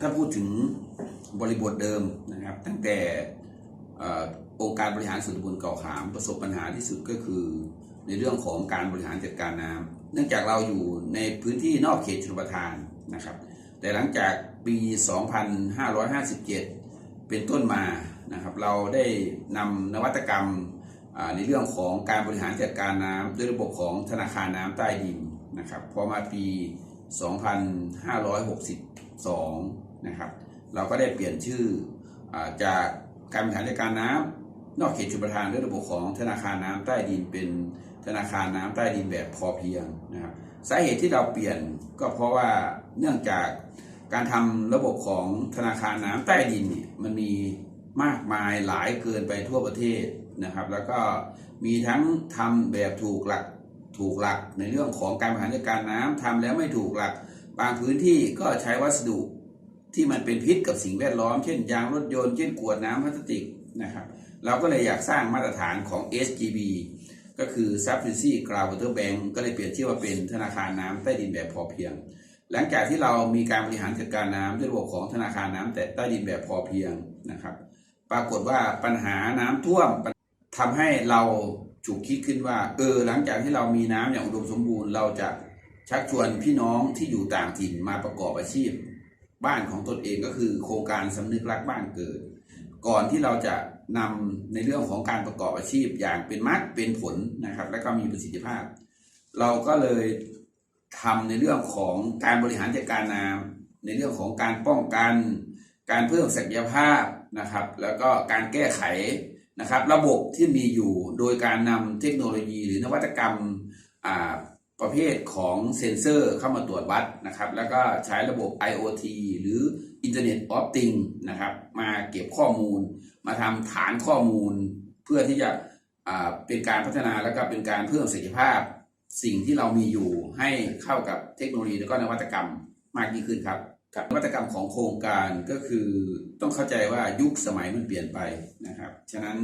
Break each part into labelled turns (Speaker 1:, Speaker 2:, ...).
Speaker 1: ถ้าพูดถึงบริบทเดิมนะครับ ตั้งแต่องค์การบริหารส่วนตำบลเก่าขามประสบปัญหาที่สุดก็คือ ในเรื่องของการบริหารจัดการน้ำเนื่องจากเราอยู่ในพื้นที่นอกเขตชลประทานนะครับ แต่หลังจากปี 2557 เป็นต้นมานะครับ เราได้นำนวัตกรรม ในเรื่องของการบริหารจัดการน้ำด้วยระบบของธนาคารน้ำใต้ดินนะครับพอมาปี 2562 นะครับ เราก็ได้เปลี่ยนชื่ออจากการบริหารจัดการน้ำนอกเขตชลประทานด้วยระบบของธนาคารน้ำใต้ดินเป็นธนาคารน้ำใต้ดินแบบพอเพียงนะครับสาเหตุที่เราเปลี่ยนก็เพราะว่าเนื่องจากการทำระบบของธนาคารน้ำใต้ดินเนี่ยมันมีมากมายหลายเกินไปทั่วประเทศ นะครับ แล้วก็มีทั้งทำแบบถูกหลักถูกหลักในเรื่องของการบริหารจัดการน้ำทำแล้วไม่ถูกหลัก บางพื้นที่ก็ใช้วัสดุที่มันเป็นพิษกับสิ่งแวดล้อม เช่นยางรถยนต์เช่นกวดน้ำพลาสติกนะครับ เราก็เลยอยากสร้างมาตรฐานของ SGB ก็คือ Sufficiency Groundwater Bank ก็เลยเปลี่ยนชื่อว่าเป็นธนาคารน้ำใต้ดินแบบพอเพียง หลังจากที่เรามีการบริหารจัดการน้ำด้วยระบบของธนาคารน้ำแต่ใต้ดินแบบพอเพียงนะครับ ปรากฏว่าปัญหาน้ำท่วม ทำให้เราฉุกคิดขึ้นว่า เออ หลังจากที่เรามีน้ำอย่างอุดมสมบูรณ์ เราจะชักชวนพี่น้องที่อยู่ต่างถิ่นมาประกอบอาชีพ บ้านของตนเองก็คือโครงการสำนึกรักบ้านเกิด ก่อนที่เราจะนำในเรื่องของการประกอบอาชีพอย่างเป็นมรรคเป็นผลนะครับ และก็มีประสิทธิภาพ เราก็เลยทำในเรื่องของการบริหารจัดการน้ำในเรื่องของการป้องกัน การเพิ่มศักยภาพนะครับ แล้วก็การแก้ไข นะครับ ระบบที่มีอยู่โดยการนำเทคโนโลยีหรือนวัตกรรมประเภทของเซ็นเซอร์เข้ามาตรวจวัดนะครับ แล้วก็ใช้ระบบ IoT หรือ Internet of Things นะครับ มาเก็บข้อมูล มาทำฐานข้อมูล เพื่อที่จะเป็นการพัฒนาแล้วก็เป็นการเพิ่มศักยภาพ สิ่งที่เรามีอยู่ให้เข้ากับเทคโนโลยีและก็นวัตกรรมมากยิ่งขึ้นครับ กับวัตกรรมของโครงการก็คือต้องเข้าใจว่ายุคสมัยมันเปลี่ยนไปนะครับ ฉะนั้น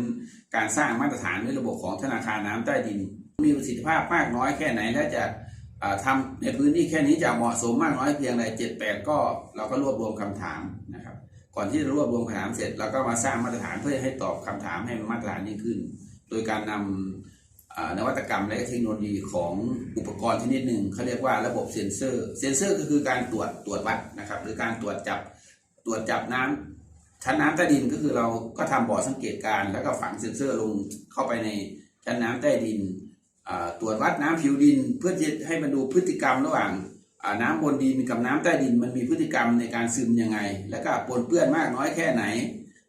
Speaker 1: การสร้างมาตรฐานในระบบของธนาคารน้ำใต้ดิน มีประสิทธิภาพมากน้อยแค่ไหนและจะอ่าทำในพื้นที่แค่นี้จะเหมาะสมมากน้อยเพียงใดเจ็ดแปดก็เราก็รวบรวมคำถามนะครับ ก่อนที่จะรวบรวมคำถามเสร็จเราก็มาสร้างมาตรฐานเพื่อให้ตอบคำถามให้มันมาตรฐานยิ่งขึ้น โดยการนำอ่า นวัตกรรมและเทคโนโลยีของอุปกรณ์ชนิดหนึ่งเขาเรียกว่าระบบเซ็นเซอร์ เซ็นเซอร์ก็คือการตรวจตรวจวัดนะครับ หรือการตรวจจับตรวจจับน้ำชั้นน้ำใต้ดินก็คือเราก็ทำบ่อสังเกตการ แล้วก็ฝังเซ็นเซอร์ลงเข้าไปในชั้นน้ำใต้ดินตรวจวัดน้ำผิวดิน เพื่อจะให้มันดูพฤติกรรมระหว่างน้ำบนดินกับน้ำใต้ดิน มันมีพฤติกรรมในการซึมยังไง แล้วก็ปนเปื้อนมากน้อยแค่ไหน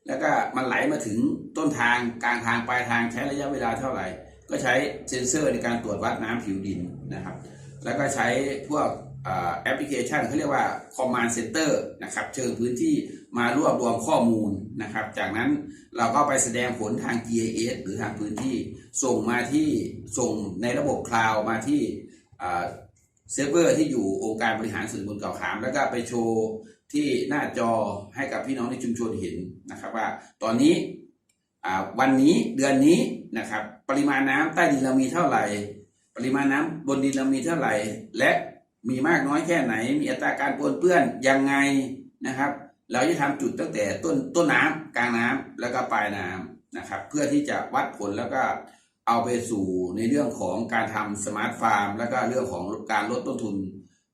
Speaker 1: แล้วก็มันไหลมาถึงต้นทางกลางทางปลายทางใช้ระยะเวลาเท่าไหร่ ก็ใช้เซนเซอร์ในการตรวจวัดน้ำผิวดินนะครับ แล้วก็ใช้พวกอแอปพลิเคชันเขาเรียกว่า Command Center นะครับ เชิงพื้นที่มารวบรวมข้อมูลนะครับ จากนั้นเราก็ไปแสดงผลทาง GIS หรือทางพื้นที่ ส่งมาที่ส่งในระบบคลาวมาที่เซิร์ฟเวอร์ที่อยู่องค์การบริหารส่วนตำบลเก่าขาม แล้วก็ไปโชว์ที่หน้าจอให้กับพี่น้องในชุมชนเห็นนะครับว่าตอนนี้วันนี้เดือนนี้ นะครับ ปริมาณน้ำใต้ดินเรามีเท่าไหร่ ปริมาณน้ำบนดินเรามีเท่าไหร่ และมีมากน้อยแค่ไหน มีอัตราการปนเปื้อนยังไงนะครับ เราจะทำจุดตั้งแต่ต้นต้นน้ำกลางน้ำแล้วก็ปลายน้ำนะครับ เพื่อที่จะวัดผลแล้วก็เอาไปสู่ในเรื่องของการทำสมาร์ทฟาร์ม แล้วก็เรื่องของการลดต้นทุน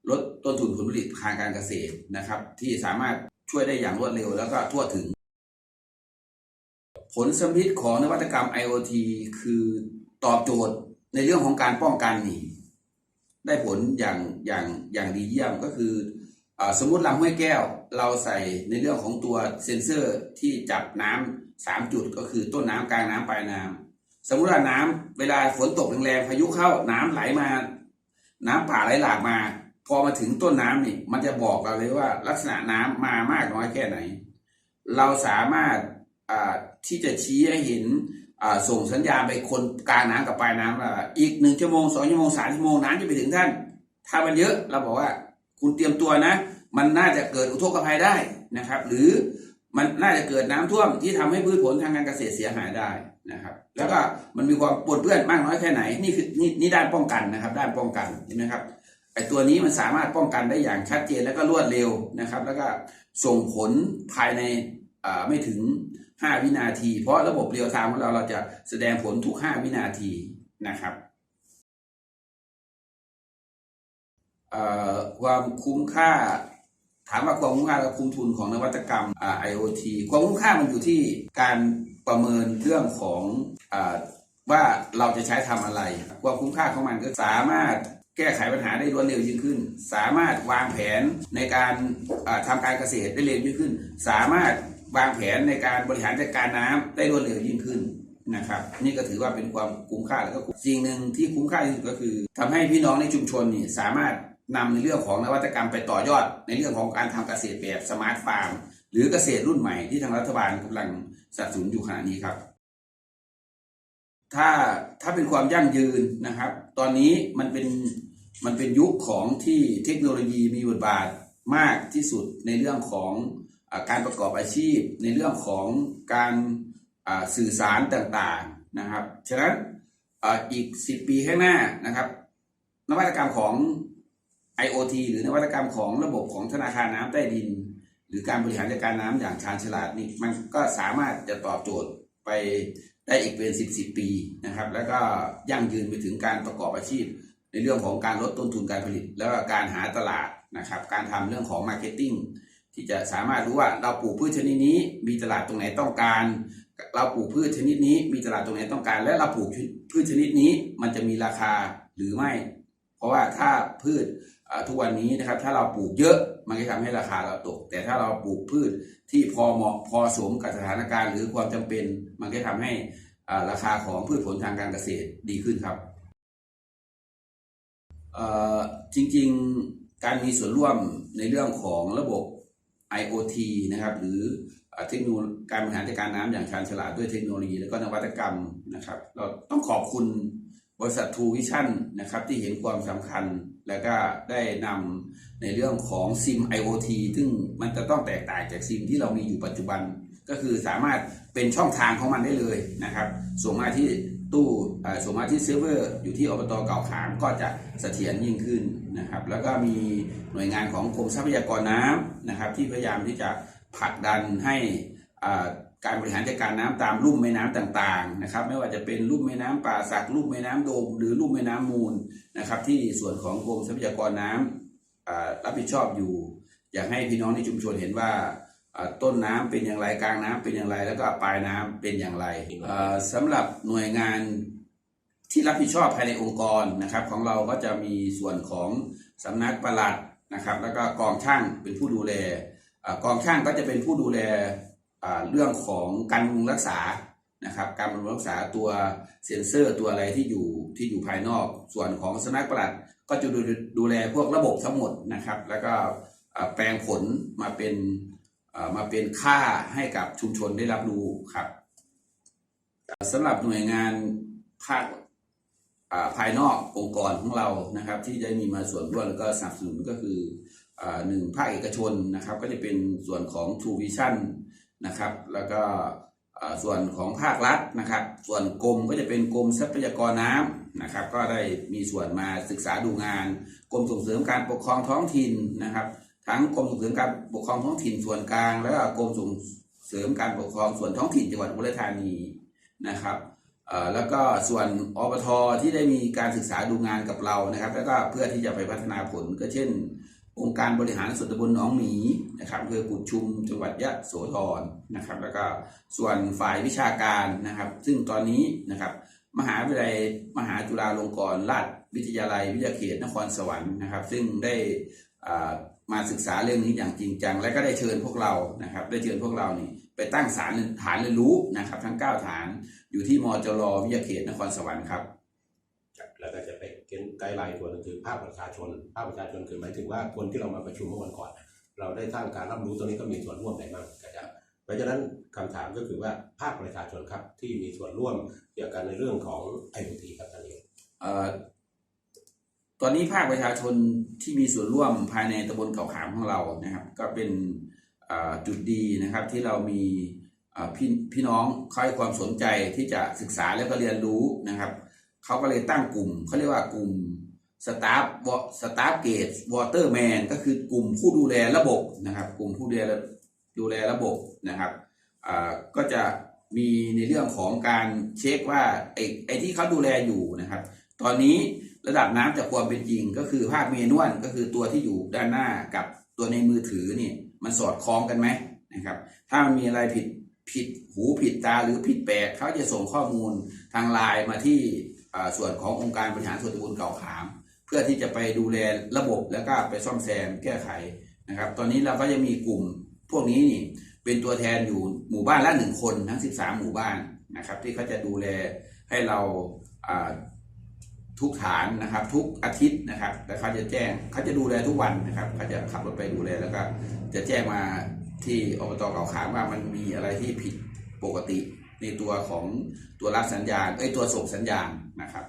Speaker 1: ลดต้นทุนผลผลิตทางการเกษตรนะครับ ที่สามารถช่วยได้อย่างรวดเร็วแล้วก็ทั่วถึง ผลสมฤทธิ์ของนวัตกรรม IoT คือตอบโจทย์ในเรื่องของการป้องกันนี่ได้ผลอย่างอย่างอย่างดีเยี่ยมก็คืออสมมติลำห้วยแก้ว เราใส่ในเรื่องของตัวเซ็นเซอร์ที่จับน้ำสามจุดก็คือต้นน้ำกลางน้ำปลายน้ำสมมุติว่าน้ำเวลาฝนตกแรงๆพายุเข้าน้ำไหลมา น้ำป่าไหลหลากมา พอมาถึงต้นน้ำนี่มันจะบอกเราเลยว่าลักษณะน้ำมามากน้อยแค่ไหน เราสามารถ ที่จะชี้ให้เห็นส่งสัญญาณไปคนกลางน้ำกับปลายน้ำอีกหนึ่งชั่วโมงสองชั่วโมงสามชั่วโมงน้ำจะไปถึงท่าน ถ้ามันเยอะเราบอกว่าคุณเตรียมตัวนะ มันน่าจะเกิดอุทกภัยได้นะครับ หรือมันน่าจะเกิดน้ำท่วมที่ทำให้พืชผลทางการเกษตรเสียหายได้นะครับ แล้วก็มันมีความปนเปื้อนมากน้อยแค่ไหนนี่คือนี่นี่ด้านป้องกันนะครับ ด้านป้องกันเห็นไหมครับไอตัวนี้มันสามารถป้องกันได้อย่างชัดเจนแล้วก็รวดเร็วนะครับ แล้วก็ส่งผลภายใน ไม่ถึง 5 วินาที เพราะระบบเรียลไทม์ของเราเราจะแสดงผลทุก 5 วินาทีนะครับเอ่อความคุ้มค่า ถามว่าความคุ้มค่าและคุ้มทุนของนวัตกรรม IoT ความคุ้มค่ามันอยู่ที่การประเมินเรื่องของอว่าเราจะใช้ทำอะไร ความคุ้มค่าของมันก็สามารถแก้ไขปัญหาได้รวดเร็วยิ่งขึ้น สามารถวางแผนในการอ่าทำการเกษตรได้เร็วยิ่งขึ้น สามารถ วางแผนในการบริหารจัดการน้ำได้รวดเร็วยิ่งขึ้นนะครับ นี่ก็ถือว่าเป็นความคุ้มค่าแล้วก็สิ่งหนึ่งที่คุ้มค่าที่สุดก็คือทำให้พี่น้องในชุมชนนี่สามารถนำในเรื่องของนวัตกรรมไปต่อยอด ในเรื่องของการทำเกษตรแบบสมาร์ทฟาร์มหรือเกษตรรุ่นใหม่ที่ทางรัฐบาลกำลังสนับสนุนอยู่ขณะนี้ครับ ถ้าถ้าเป็นความยั่งยืนนะครับ ตอนนี้มันเป็นมันเป็นยุคของที่เทคโนโลยีมีบทบาทมากที่สุดในเรื่องของ การประกอบอาชีพในเรื่องของการสื่อสารต่างๆนะครับ ฉะนั้นอาอีก 10 ปีข้างหน้านะครับ นวัตกรรมของ IoT หรือนวัตกรรมของระบบของธนาคารน้ำใต้ดิน หรือการบริหารจัดการน้ำอย่างชาญฉลาดนี่มันก็สามารถจะตอบโจทย์ไปได้อีกเป็น 10 10 ปีนะครับ แล้วก็ยั่งยืนไปถึงการประกอบอาชีพ ในเรื่องของการลดต้นทุนการผลิต แล้วก็การหาตลาดนะครับ การทำเรื่องของมาร์เก็ตติ้ง ที่จะสามารถรู้ว่าเราปลูกพืชชนิดนี้มีตลาดตรงไหนต้องการ เราปลูกพืชชนิดนี้มีตลาดตรงไหนต้องการ และเราปลูกพืชชนิดนี้มันจะมีราคาหรือไม่ เพราะว่าถ้าพืชทุกวันนี้นะครับถ้าเราปลูกเยอะมันก็ทำให้ราคาเราตก แต่ถ้าเราปลูกพืชที่พอเหมาะพอสมกับสถานการณ์ หรือความจำเป็น มันก็ทำให้ราคาของพืชผลทางการเกษตรดีขึ้นครับจริงๆการมีส่วนร่วมในเรื่องของระบบ IoT นะครับหรือเทคโนโลยีการบริหารจัดการน้ำอย่างชาญฉลาดด้วยเทคโนโลยี และก็นวัตกรรมนะครับ เราต้องขอบคุณบริษัท True Vision นะครับที่เห็นความสำคัญแล้วก็ได้นำในเรื่องของซิม IoT ซึ่งมันจะต้องแตกต่างจากซิมที่เรามีอยู่ปัจจุบัน ก็คือสามารถเป็นช่องทางของมันได้เลยนะครับ ส่งมาที่ ตู้สมาที่เซิร์ฟเวอร์อยู่ที่อบตเก่าขามก็จะเสถียรยิ่งขึ้นนะครับ แล้วก็มีหน่วยงานของกรมทรัพยากรน้ำนะครับ ที่พยายามที่จะผลักดันให้การบริหารจัดการน้ำตามลุ่มแม่น้ำต่างๆนะครับ ไม่ว่าจะเป็นลุ่มแม่น้ำป่าสักลุ่มแม่น้ำโดม หรือลุ่มแม่น้ำมูลนะครับ ที่ส่วนของกรมทรัพยากรน้ำอ่ารับผิดชอบอยู่ อยากให้พี่น้องในชุมชนเห็นว่า ต้นน้ำเป็นอย่างไรกลางน้ำเป็นอย่างไรแล้วก็ปลายน้ำเป็นอย่างไรอ่าสำหรับหน่วยงานที่รับผิดชอบภายในองค์กรนะครับ ของเราก็จะมีส่วนของสำนักปลัดนะครับ แล้วก็กองช่างเป็นผู้ดูแลอ่ากองช่างก็จะเป็นผู้ดูแลอ่าเรื่องของการบำรุงรักษานะครับการบำรุงรักษาตัวเซ็นเซอร์ตัวอะไรที่อยู่ที่อยู่ภายนอก ส่วนของสำนักปลัดก็จะดูดูแลพวกระบบทั้งหมดนะครับ แล้วก็อ่าแปลงผลมาเป็นอ่า มาเป็นค่าให้กับชุมชนได้รับรู้ครับสำหรับหน่วยงานภาคภายนอกองค์กรของเรานะครับ ที่ได้มีมาส่วนร่วมแล้วก็สนับสนุนก็คืออหนึ่งภาคเอกชนนะครับ ก็จะเป็นส่วนของ True Vision นะครับ แล้วก็ส่วนของภาครัฐนะครับ ส่วนกรมก็จะเป็นกรมทรัพยากรน้ำนะครับ ก็ได้มีส่วนมาศึกษาดูงาน กรมส่งเสริมการปกครองท้องถิ่นนะครับ ทั้งกรมส่งเสริมการปกครองท้องถิ่นส่วนกลาง แล้วก็กรมส่งเสริมการปกครองส่วนท้องถิ่นจังหวัดอุบลรธานีนะครับแล้วก็ส่วนอบทที่ได้มีการศึกษาดูงานกับเรานะครับ แล้วก็เพื่อที่จะไปพัฒนาผลก็เช่น องค์การบริหารส่วนตำบลหนองหมีนะครับอำเภอกุดชุมจังหวัดยะโสธรนะครับ แล้วก็ส่วนฝ่ายวิชาการนะครับ ซึ่งตอนนี้นะครับ มหาวิทยาลัยมหาจุฬาลงกรณราชวิทยาลัยวิทยาเขตนครสวรรค์นะครับ ซึ่งได้ มาศึกษาเรื่องนี้อย่างจริงจัง และก็ได้เชิญพวกเรานะครับ ได้เชิญพวกเรานี่ไปตั้งฐานฐานเรียนรู้นะครับ ทั้ง 9 ฐานอยู่ที่มจรวิทยาเขตนครสวรรค์ครับ
Speaker 2: แล้วก็จะไปเขียนไกด์ไลน์ตัวนึงคือภาคประชาชน ภาคประชาชนคือหมายถึงว่าคนที่เรามาประชุมเมื่อวันก่อน เราได้สร้างการรับรู้ตัวนี้ก็มีส่วนร่วมไหนบ้างก็จะเพราะฉะนั้นคำถามก็คือว่าภาคประชาชนครับที่มีส่วนร่วมเกี่ยวกับในเรื่องของ IoT ครับท่านนี้
Speaker 1: เอ่อ ตอนนี้ภาคประชาชนที่มีส่วนร่วมภายในตำบลเก่าขามของเรานะครับ ก็เป็นจุดดีนะครับที่เรามีพี่พี่น้องเขาให้ความสนใจที่จะศึกษาแล้วก็เรียนรู้นะครับเขาก็เลยตั้งกลุ่มเขาเรียกว่ากลุ่มสตาฟสตาฟเกตวอเตอร์แมนก็คือกลุ่มผู้ดูแลระบบนะครับ กลุ่มผู้ดูแลดูแลระบบนะครับก็จะมีในเรื่องของการเช็คว่าไอ้ไอ้ที่เขาดูแลอยู่นะครับ ตอนนี้ ระดับน้ำจากความเป็นจริงก็คือภาพเมนวลก็คือตัวที่อยู่ด้านหน้ากับตัวในมือถือนี่มันสอดคล้องกันไหมนะครับ ถ้ามันมีอะไรผิดผิดหูผิดตาหรือผิดแปลกเขาจะส่งข้อมูลทางไลน์มาที่ส่วนขององค์การบริหารส่วนตำบลเก่าขาม เพื่อที่จะไปดูแลระบบแล้วก็ไปซ่อมแซมแก้ไขนะครับ ตอนนี้เราก็จะมีกลุ่มพวกนี้นี่เป็นตัวแทนอยู่หมู่บ้านละหนึ่งคนทั้ง 13 หมู่บ้านนะครับ ที่เขาจะดูแลให้เราา ทุกฐานนะครับ ทุกอาทิตย์นะครับ แล้วเขาจะแจ้งเขาจะดูแลทุกวันนะครับเขาจะขับรถไปดูแลแล้วก็จะแจ้งมาที่อบตเก่าขามว่ามันมีอะไรที่ผิดปกติในตัวของตัวรับสัญญาณไอ้ตัวส่งสัญญาณนะครับ